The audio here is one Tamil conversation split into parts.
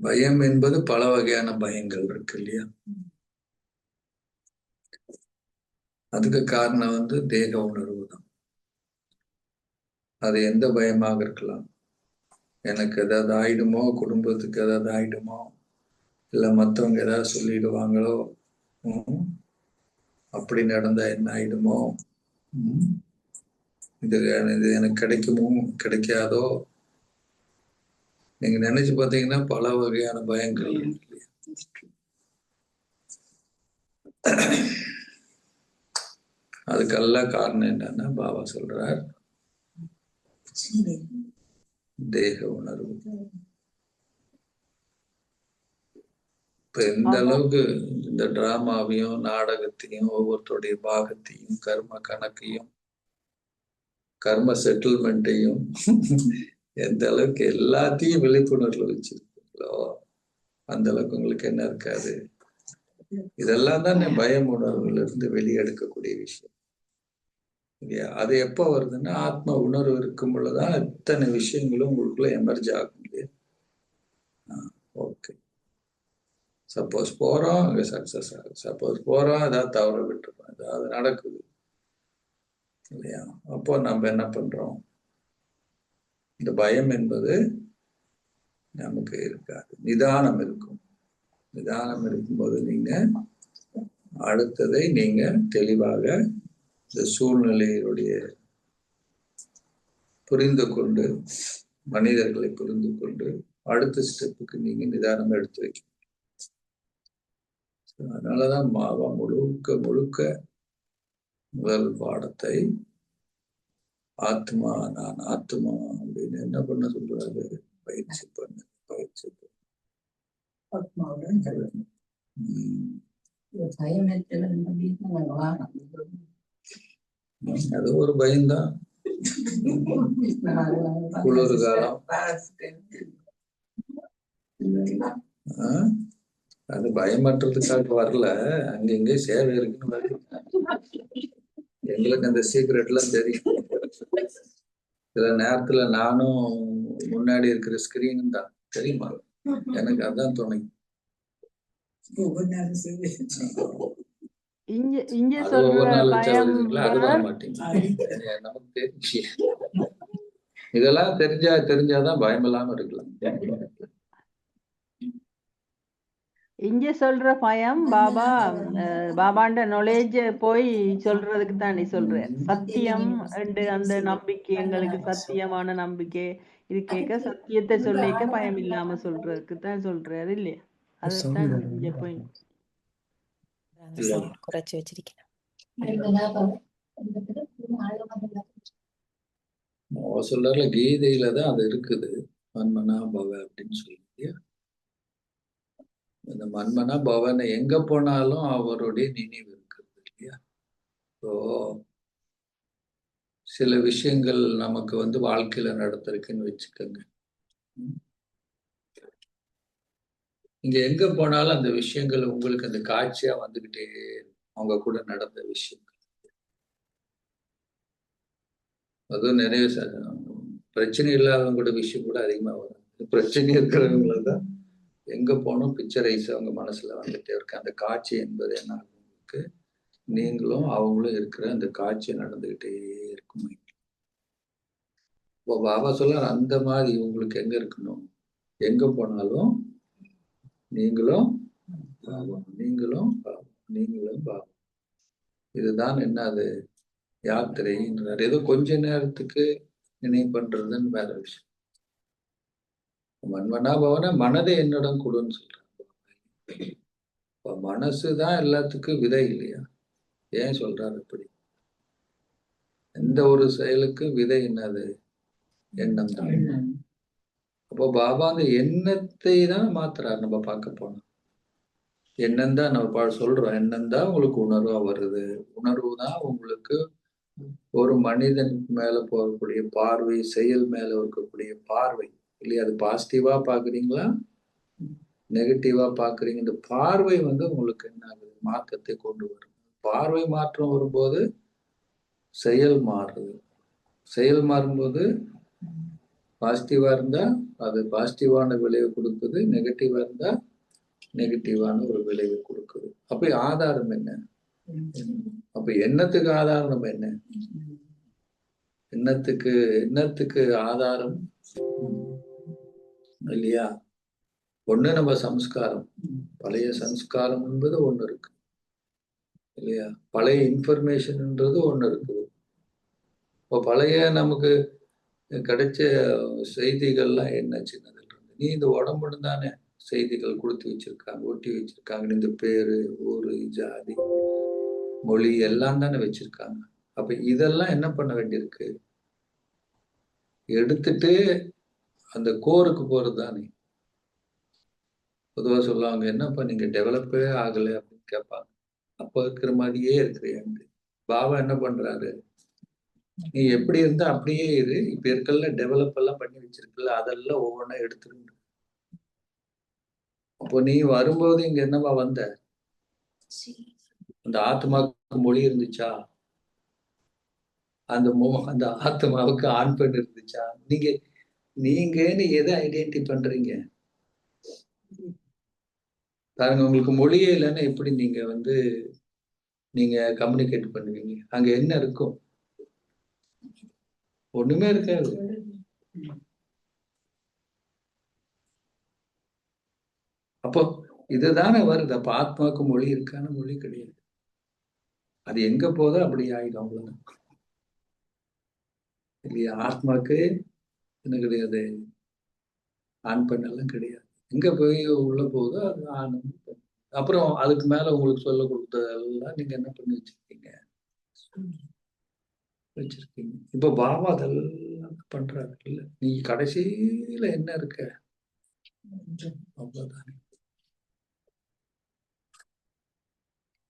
பயம் என்பது பல வகையான பயங்கள் இருக்கு இல்லையா? அதுக்கு காரணம் வந்து தேக உணர்வு தான். அது எந்த பயமாக இருக்கலாம்? எனக்கு ஏதாவது ஆயிடுமோ? குடும்பத்துக்கு ஏதாவது ஆயிடுமோ? இல்லை மற்றவங்க ஏதாவது சொல்லிடுவாங்களோ? அப்படி நடந்தா என்ன ஆயிடுமோ? இது இது எனக்கு கிடைக்குமோ? கிடைக்காதோ? நீங்க நினைச்சு பார்த்தீங்கன்னா பல வகையான பயங்கள்? அதுக்கெல்லாம் காரணம் என்னன்னா பாபா சொல்றார் தேக உணர்வு இப்ப எந்த அளவுக்கு இந்த டிராமாவையும் நாடகத்தையும் ஒவ்வொருத்தருடைய பாகத்தையும் கர்ம கணக்கையும் கர்ம செட்டில்மெண்ட்டையும் எந்த அளவுக்கு எல்லாத்தையும் விழிப்புணர்வு வச்சிருக்கீங்களோ அந்த அளவுக்கு உங்களுக்கு என்ன இருக்காது? இதெல்லாம் தான் பயம் உணர்வுல இருந்து வெளியெடுக்கக்கூடிய விஷயம். இல்லையா? அது எப்போ வருதுன்னா ஆத்ம உணர்வு இருக்கும் பொழுதுதான் இத்தனை விஷயங்களும் உங்களுக்குள்ள எமர்ஜ் ஆகும் இல்லையா? ஓகே சப்போஸ் போறோம் அங்க சக்சஸ் ஆகும் சப்போஸ் போறோம் ஏதாவது தவற விட்டுருக்கோம். ஏதாவது நடக்குது. இல்லையா? அப்போ நம்ம என்ன பண்றோம்? இந்த பயம் என்பது நமக்கு இருக்காது. நிதானம் இருக்கும். நிதானம் இருக்கும்போது நீங்க அடுத்ததை நீங்க தெளிவாக இந்த சூழ்நிலையினுடைய புரிந்து கொண்டு மனிதர்களை புரிந்து கொண்டு அடுத்த ஸ்டெப்புக்கு நீங்க நிதானம் எடுத்து வைக்கணும். அதனாலதான் மாவா முழுக்க முழுக்க முதல் பாடத்தை ஆத்மா நான் ஆத்மா அப்படின்னு என்ன பண்ண சொல்றாரு? பயிற்சி பண்ணு பயிற்சி பண்ணு. ஆத்மாவுடன் கலந்து. அது ஒரு பயம்தான். குளிர் காலம். அது பயமற்றதுக்காக வரல. அங்க இங்கே சேவை இருக்குன்னு எங்களுக்கு அந்த சீக்ரெட் எல்லாம் தெரியும். சில நேரத்துல நானும் முன்னாடி இருக்கிற ஸ்கிரீனும் தான். தெரியுமா? எனக்கு அதான் துணை. இதெல்லாம் தெரிஞ்சா தெரிஞ்சாதான் பயம் இல்லாம இருக்கலாம். இங்க சொல்ற பயம் பாபா அஹ், பாபாண்ட நாலேஜ் போய் சொல்றதுக்கு தான் நீ சொல்ற. சத்தியம் அந்த நம்பிக்கை எங்களுக்கு சத்தியமான நம்பிக்கை. இது கேட்க சத்தியத்தை சொல்லிக்க பயம் இல்லாம சொல்றதுக்கு தான் சொல்றாரு இல்லையா? அதுதான் இங்க போய் குறைச்சு வச்சிருக்கேன். அவ சொல்றாருல கீதையில தான் அது இருக்குது. மன்மனா பவ அப்படின்னு சொல்லி? இந்த மன்மனா பவனை எங்க போனாலும் அவருடைய நினைவு இருக்கிறது இல்லையா? ஸோ சில விஷயங்கள் நமக்கு வந்து வாழ்க்கையில நடத்திருக்குன்னு வச்சுக்கோங்க. ம். இங்க எங்க போனாலும் அந்த விஷயங்கள் உங்களுக்கு அந்த காட்சியா வந்துகிட்டே அவங்க கூட நடந்த விஷயங்கள். அதுவும் நிறைய பிரச்சனை இல்லாதவங்க கூட விஷயம் கூட அதிகமா வரும். பிரச்சனை இருக்கிறவங்கள தான் எங்க போனோம் பிக்சரைஸ் அவங்க மனசுல வந்துட்டே இருக்கு. அந்த காட்சி என்பது என்ன ஆகும் நீங்களும் அவங்களும் இருக்கிற அந்த காட்சி நடந்துகிட்டே இருக்கும். இப்போ பாபா சொல்ல அந்த மாதிரி உங்களுக்கு எங்க இருக்கணும்? எங்க போனாலும் நீங்களும் பாவம் நீங்களும் பாவம் நீங்களும் பாவம் இதுதான் என்ன அது யாத்திரைன்றார். ஏதோ கொஞ்ச நேரத்துக்கு நினைவு பண்றதுன்னு வேற விஷயம். மன்மனா பவன மனதை என்னிடம் கொடுன்னு சொல்றாங்க. இப்ப மனசுதான் எல்லாத்துக்கும் விதை இல்லையா? ஏன் சொல்றாரு அப்படி எந்த ஒரு செயலுக்கு விதை என்னது? எண்ணம் தான். அப்போ பாபா அந்த எண்ணத்தை தான் மாத்துறாரு நம்ம பார்க்க போனோம் எண்ணம் தான் நம்ம பா- சொல்றோம். எண்ணம் தான் உங்களுக்கு உணர்வா வருது. உணர்வு தான் உங்களுக்கு ஒரு மனிதன் மேல போகக்கூடிய பார்வை செயல் மேல இருக்கக்கூடிய பார்வை. இல்லையா? அது பாசிட்டிவா பாக்குறீங்களா நெகட்டிவா பாக்குறீங்க இந்த பார்வை வந்து உங்களுக்கு என்ன ஆகுது? மாற்றத்தை கொண்டு வரும். பார்வை மாற்றம் வரும்போது செயல் மாறுது. செயல் மாறும்போது பாசிட்டிவா இருந்தா அது பாசிட்டிவான விளைவு கொடுக்குது நெகட்டிவா இருந்தா நெகட்டிவான ஒரு விளைவு கொடுக்குது. அப்ப ஆதாரம் என்ன? அப்ப எண்ணத்துக்கு ஆதாரம் என்ன? எண்ணத்துக்கு எண்ணத்துக்கு ஆதாரம் இல்லையா? ஒண்ணு நம்ம சம்ஸ்காரம். பழைய சம்ஸ்காரம் என்பது ஒண்ணு இருக்கு. இல்லையா? பழைய இன்ஃபர்மேஷன்ன்றது ஒண்ணு இருக்குது இப்போ பழைய நமக்கு கிடைச்ச செய்திகள்லாம் என்ன? சின்னதுல இருந்து. நீ இந்த உடம்புன்னு தானே? செய்திகள் கொடுத்து வச்சிருக்காங்க ஒட்டி வச்சிருக்காங்க இந்த பேரு ஊரு ஜாதி மொழி எல்லாம் தானே வச்சிருக்காங்க. அப்ப இதெல்லாம் என்ன பண்ண வேண்டியிருக்கு? எடுத்துட்டு அந்த கோருக்கு போகிறது தானே? பொதுவா சொல்லுவாங்க என்னப்பா நீங்க டெவலப்பே ஆகலை அப்படின்னு கேட்பாங்க. அப்போ இருக்கிற மாதிரியே இருக்கிறீங்க பாபா என்ன பண்றாரு? நீ எப்படி இருந்தா அப்படியே இரு. இப்ப இருக்கல டெவலப் எல்லாம் பண்ணி வச்சிருக்கல அதெல்லாம் ஒவ்வொன்றா எடுத்துருந்து அப்போ நீ வரும்போது இங்க என்னவா வந்த? அந்த ஆத்மாவுக்கு மொழி இருந்துச்சா? அந்த மோ அந்த ஆத்மாவுக்கு ஆண் பெண் இருந்துச்சா? நீங்க நீங்கன்னு எதை ஐடென்டி பண்றீங்க? பாருங்க உங்களுக்கு மொழியே இல்லைன்னா எப்படி நீங்க வந்து நீங்க கம்யூனிகேட் பண்ணுவீங்க? அங்க என்ன இருக்கும் ஒண்ணுமே இருக்காது. அப்போ இதுதானே வருது. அப்ப ஆத்மாவுக்கு மொழி இருக்கான மொழி கிடையாது. அது எங்க போதோ அப்படி ஆயிடும் அவ்வளவுதான். இல்லையா? ஆத்மாக்கு என்ன கிடையாது. ஆண் பெண் எல்லாம் கிடையாது. எங்க போய் உள்ள போகுதோ அது ஆணும் அப்புறம் அதுக்கு மேல உங்களுக்கு சொல்ல கொடுத்ததெல்லாம் நீங்க என்ன பண்ணி வச்சிருக்கீங்க? வச்சிருக்கீங்க. இப்ப பாபா அதெல்லாம் பண்றாரு. இல்ல நீ கடைசியில என்ன இருக்க? அவ்வளவுதானே.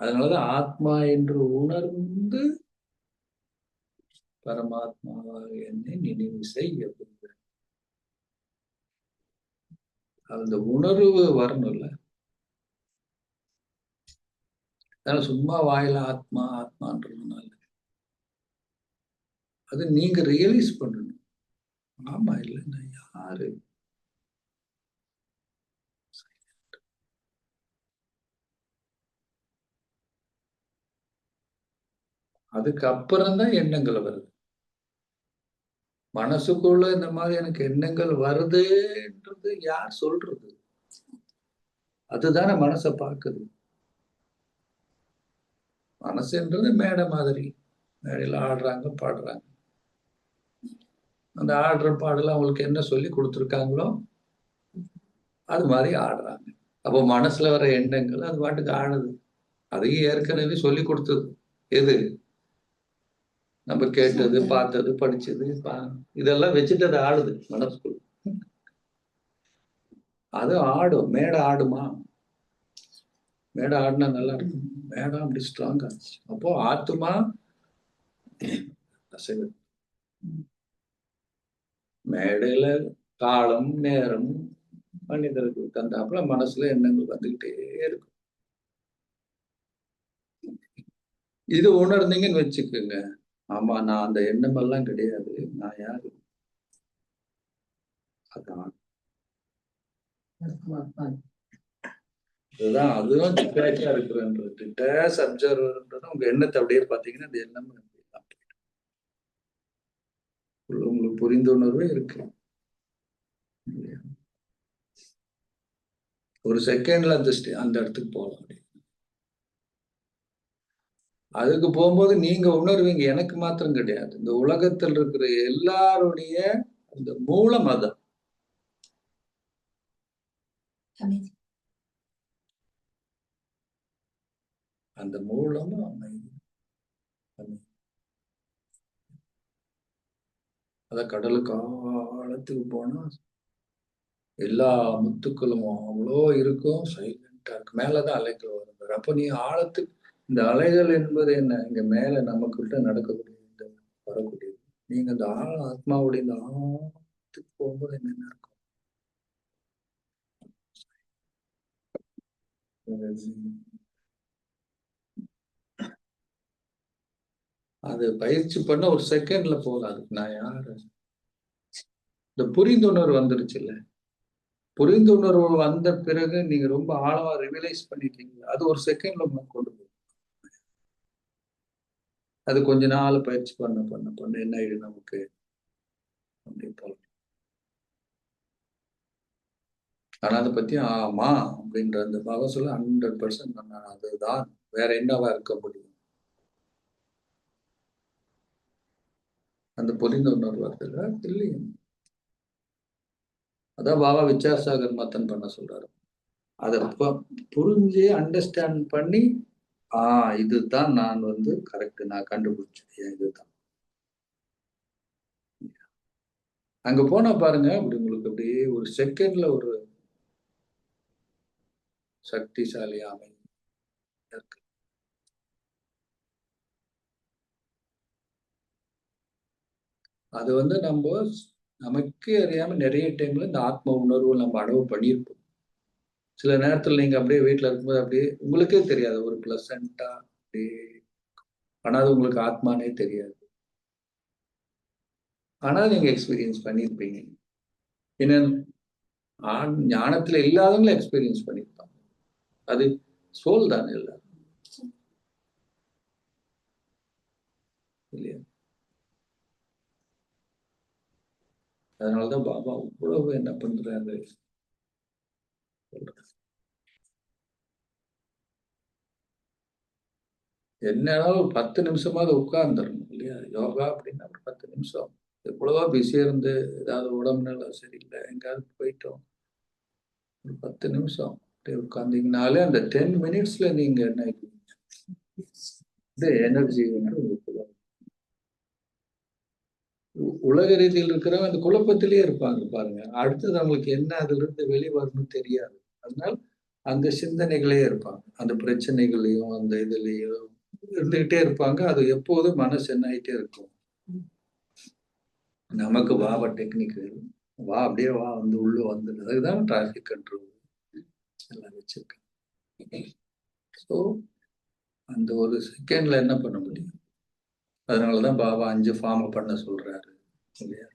அதனாலதான் ஆத்மா என்று உணர்ந்து பரமாத்மாவாக என்னை நினைவு செய்ய அந்த உணர்வு வரணும்ல. அதனால சும்மா வாயில ஆத்மா ஆத்மான்றதுனால. அது நீங்க ரியலைஸ் பண்ணணும். ஆமா இல்லை நான் யாரு? அதுக்கு அப்புறம் தான் எண்ணங்கள் வருது. மனசுக்குள்ள இந்த மாதிரி எனக்கு எண்ணங்கள் வருதுன்றது யார் சொல்றது? அதுதானே மனசை பார்க்குது. மனசுன்றது மேடை மாதிரி. மேடையில் ஆடுறாங்க பாடுறாங்க. அந்த ஆடுற பாடல அவங்களுக்கு என்ன சொல்லி கொடுத்துருக்காங்களோ அது மாதிரி ஆடுறாங்க. அப்போ மனசுல வர எண்ணங்கள் அது பாட்டுக்கு ஆடுது. அதையும் ஏற்கனவே சொல்லி கொடுத்தது. எது? நம்ம கேட்டது பார்த்தது படிச்சது பா- இதெல்லாம் வச்சுட்டு அது ஆடுது மனசுக்குள் அது ஆடும். மேடை ஆடுமா? மேடை ஆடினா நல்லா இருக்கும் மேடம் அப்படி ஸ்ட்ராங்கா அப்போ ஆத்துமா? அசைவு. மேடையில காலம் நேரம் மனிதருக்கு தந்தாப்புல மனசுல எண்ணங்கள் வந்துகிட்டே இருக்கும். இது உணர்ந்தீங்கன்னு வச்சுக்கோங்க. ஆமா நான் அந்த எண்ணம் எல்லாம் கிடையாது. நான் யாரு? அதான். அதுதான் அதுவும் டிட்டாச்சா இருக்கிறன்றது டிட்டாச் அப்சர்வர்ன்றது உங்க எண்ணத்தை அப்படியே பாத்தீங்கன்னா அந்த எண்ணம் உள்ள உங்களுக்கு புரிந்துணர்வே இருக்கு. ஒரு செகண்ட்ல அந்த ஸ்டே அந்த இடத்துக்கு போகலாம் அப்படியே. அதுக்கு போகும்போது நீங்க உணர்வீங்க எனக்கு மாத்திரம் கிடையாது. இந்த உலகத்தில் இருக்கிற எல்லாருடைய அந்த மூலம் அதான் அந்த மூலமும் அமைதி அமைதி. அத கடலுக்கு ஆழத்துக்கு போனா எல்லா முத்துக்களும் அவ்வளோ இருக்கும் சைலண்டா இருக்கு. மேலதான் அலைகள் வரும். அப்ப நீ ஆழத்துக்கு இந்த அலைகள் என்பது என்ன? இங்க மேல நமக்குள்ள நடக்கக்கூடிய இந்த வரக்கூடியது. நீங்க அந்த ஆழ ஆத்மாவுடைய இந்த ஆழத்துக்கு போகும்போது என்னென்ன இருக்கும்? அது பயிற்சி பண்ண ஒரு செகண்ட்ல போகலாம் அதுக்கு நான் யாரு? இந்த புரிந்துணர்வு வந்துருச்சுல்ல? புரிந்துணர்வு வந்த பிறகு நீங்க ரொம்ப ஆழமா ரிவிலைஸ் பண்ணிட்டீங்க. அது ஒரு செகண்ட்ல கொண்டு போகும் அது கொஞ்ச நாள் பயிற்சி பண்ண பண்ண பண்ண. என்ன ஆயிடும் நமக்கு? அப்படின்னு போல ஆனா அதை பத்தி ஆமா அப்படின்ற அந்த பாபா சொல்ல ஹண்ட்ரட் பர்சன்ட் நான் அதுதான். வேற என்னவா இருக்க முடியும்? அந்த புரிந்துணர்வு வருதுல்ல இல்லையே. அதான் பாபா வித்யாசாகர் மத்தன் பண்ண சொல்றாரு. அதை புரிஞ்சு அண்டர்ஸ்டாண்ட் பண்ணி ஆஹ் இதுதான் நான் வந்து கரெக்ட் நான் கண்டுபிடிச்சேன் இதுதான்? அங்க போனா பாருங்க அப்படி உங்களுக்கு அப்படியே ஒரு செகண்ட்ல ஒரு சக்திசாலி அமை இருக்கு. அது வந்து நம்ம நமக்கே அறியாம நிறைய டைம்ல இந்த ஆத்ம உணர்வு நம்ம அளவு பண்ணியிருப்போம். சில நேரத்துல நீங்க அப்படியே வீட்டில் இருக்கும்போது அப்படியே உங்களுக்கே தெரியாது. ஒரு பிளசண்டா அப்படியே ஆனால் அது உங்களுக்கு ஆத்மானே தெரியாது. ஆனால் நீங்க எக்ஸ்பீரியன்ஸ் பண்ணியிருப்பீங்க என்ன ஆண் ஞானத்துல இல்லாதவங்களும் எக்ஸ்பீரியன்ஸ் பண்ணியிருப்பாங்க அது சோல் தானே இல்லை இல்லையா? அதனாலதான் பாபா இவ்வளவு என்ன பண்றாரு சொல்றாரு. என்னாலும் ஒரு பத்து நிமிஷமாவது உட்கார்ந்துடணும் இல்லையா? யோகா அப்படின்னா ஒரு பத்து நிமிஷம். எவ்வளவா பிஸியாக இருந்து ஏதாவது உடம்புனால சரியில்லை எங்கேயாவது போயிட்டோம். ஒரு பத்து நிமிஷம் அப்படியே உட்கார்ந்தீங்கனாலே அந்த டென் மினிட்ஸ்ல நீங்க என்ன ஆயிடுவீங்க? இந்த எனர்ஜி வந்து உங்களுக்கு உலக ரீதியில் இருக்கிறவங்க அந்த குழப்பத்திலேயே இருப்பாங்க பாருங்க. அடுத்தது அவங்களுக்கு என்ன அதுல இருந்து வெளிவரணும் தெரியாது. அதனால அந்த சிந்தனைகளே இருப்பாங்க. அந்த பிரச்சனைகளையும் அந்த இதுலயும் இருந்துகிட்டே இருப்பாங்க. அது எப்போதும் மனசு என்ன ஆகிட்டே இருக்கும். நமக்கு வா டெக்னிக் வா அப்படியே வா வந்து உள்ள வந்து அதுதான் டிராஃபிக் கண்ட்ரோல் எல்லாம் வச்சிருக்கேன். ஸோ அந்த ஒரு செகண்ட்ல என்ன பண்ண முடியும்? அதனாலதான் பாபா அஞ்சு ஃபார்ம் பண்ண சொல்றாரு. இல்லையா?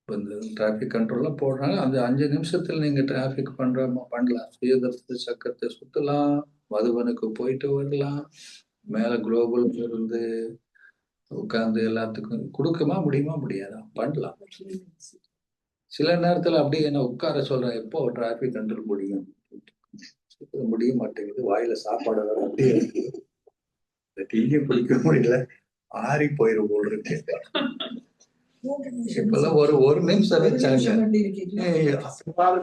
இப்ப இந்த டிராஃபிக் கண்ட்ரோல்லாம் போடுறாங்க. அந்த அஞ்சு நிமிஷத்துல நீங்க டிராஃபிக் பண்ற பண்ணலாம். சுயதர்த்த சக்கரத்தை சுத்தலாம். மதுவனுக்கு போயிட்டு வரலாம். மேல குளோபல் இருந்து உட்கார்ந்து எல்லாத்துக்கும் கொடுக்கமா முடியுமா? முடியாதா? பண்ணலாம். சில நேரத்துல அப்படியே என்ன உட்கார சொல்றேன் எப்போ டிராஃபிக் கண்ட்ரோல் முடியும்? முடிய மாட்டேங்குது. வாயில சாப்பாடு வேற அப்படியே இருக்கு. இந்த டீயே குடிக்க முடியல. ஆறி போயிரும் போல் இருக்கு. இப்பெல்லாம் ஒரு ஒரு நிமிஷம் வச்சாங்க.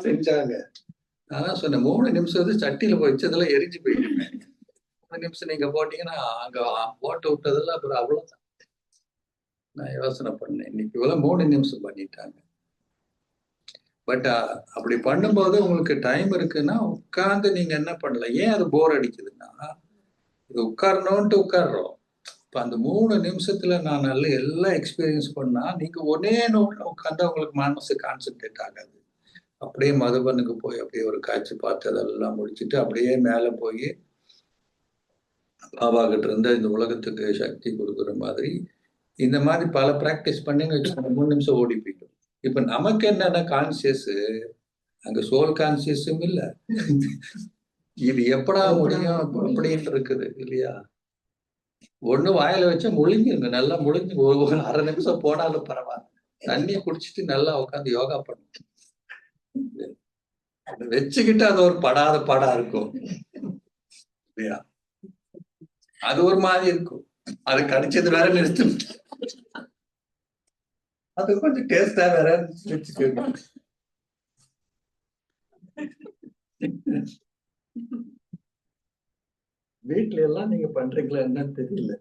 செஞ்சாங்க. அதான் சொன்னேன் மூணு நிமிஷம் வந்து சட்டியில போய் வச்சதெல்லாம் எரிஞ்சு மூணு நிமிஷம் நீங்க போட்டீங்கன்னா அங்க போட்டு விட்டதெல்லாம் அப்புறம் அவ்வளவுதான். நான் யோசனை பண்ணேன். இன்னைக்கு இவ்வளவு மூணு நிமிஷம் பண்ணிட்டாங்க. பட் அப்படி பண்ணும்போது உங்களுக்கு டைம் இருக்குன்னா உட்கார்ந்து நீங்க என்ன பண்ணலாம் ஏன் அது போர் அடிக்குதுன்னா இது உட்காரணும்ட்டு உட்கார்றோம். இப்ப அந்த மூணு நிமிஷத்துல நான் நல்ல எல்லாம் எக்ஸ்பீரியன்ஸ் பண்ணா நீங்க ஒரே நோட்ல உட்காந்து உங்களுக்கு மனசு கான்சென்ட்ரேட் ஆகாது. அப்படியே மதுபனுக்கு போய் அப்படியே ஒரு காட்சி பார்த்து அதெல்லாம் முடிச்சுட்டு அப்படியே மேலே போய் பாபா கிட்ட இருந்து இந்த உலகத்துக்கு சக்தி கொடுக்குற மாதிரி இந்த மாதிரி பல பிராக்டிஸ் பண்ணிங்க மூணு நிமிஷம் ஓடி போயிடும். இப்ப நமக்கு என்னன்னா கான்சியஸ் அங்க சோல் கான்சியஸும் இல்ல. இது எப்படா முடியும் அப்படின்னு இருக்குது இல்லையா? ஒண்ணு வாயில வச்சா முழுங்கிருங்க. நல்லா முழுங்கி ஒரு அரை நிமிஷம் போனாலும் பரவாயில்ல. தண்ணியை குடிச்சிட்டு நல்லா உட்காந்து யோகா பண்ணும் அதை வச்சுக்கிட்டு அது ஒரு படாத படா இருக்கும். இல்லையா? அது ஒரு மாதிரி இருக்கும். அது கடிச்சது வேற நிறுத்து அது கொஞ்சம் டேஸ்டா வேற வச்சுக்கோங்க வீட்ல எல்லாம் நீங்க பண்றீங்களா என்னன்னு தெரியல.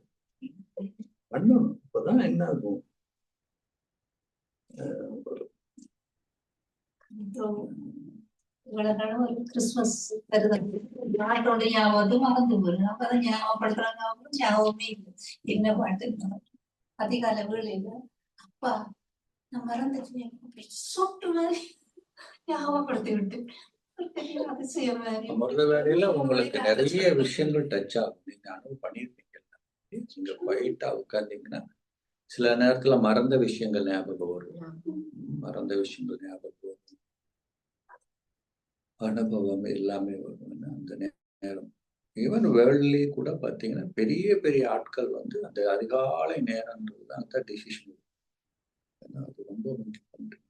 பண்ணணும். இப்பதான் என்ன ஆகும்? கிறிஸ்துமஸ் பாட்டோட ஞாபகத்தை மறந்து போயிடும் அப்ப அதை ஞாபகப்படுத்துறாங்க அவங்க ஞாபகமே இல்லை. என்ன பாட்டு அதிகால வேளையில அப்பா நான் மறந்துட்டேன் அப்படி சொட்டு மாதிரி ஞாபகப்படுத்தி விட்டு. வேலையில உங்களுக்கு நிறைய விஷயங்கள் டச் ஆகும். நீங்க அனுபவம் பண்ணியிருப்பீங்க நீங்க குவைட்டா உட்கார்ந்தீங்கன்னா சில நேரத்துல மறந்த விஷயங்கள் ஞாபகம் வரும். மறந்த விஷயங்கள் ஞாபகம் அனுபவம் எல்லாமே வரும் அந்த நேரம். ஈவன் வேர்ல்ட்லயே கூட பார்த்தீங்கன்னா பெரிய பெரிய ஆட்கள் வந்து அந்த அதிகாலை நேரம்ன்றது தான் அந்த டிசிஷன் அது ரொம்ப முக்கியம்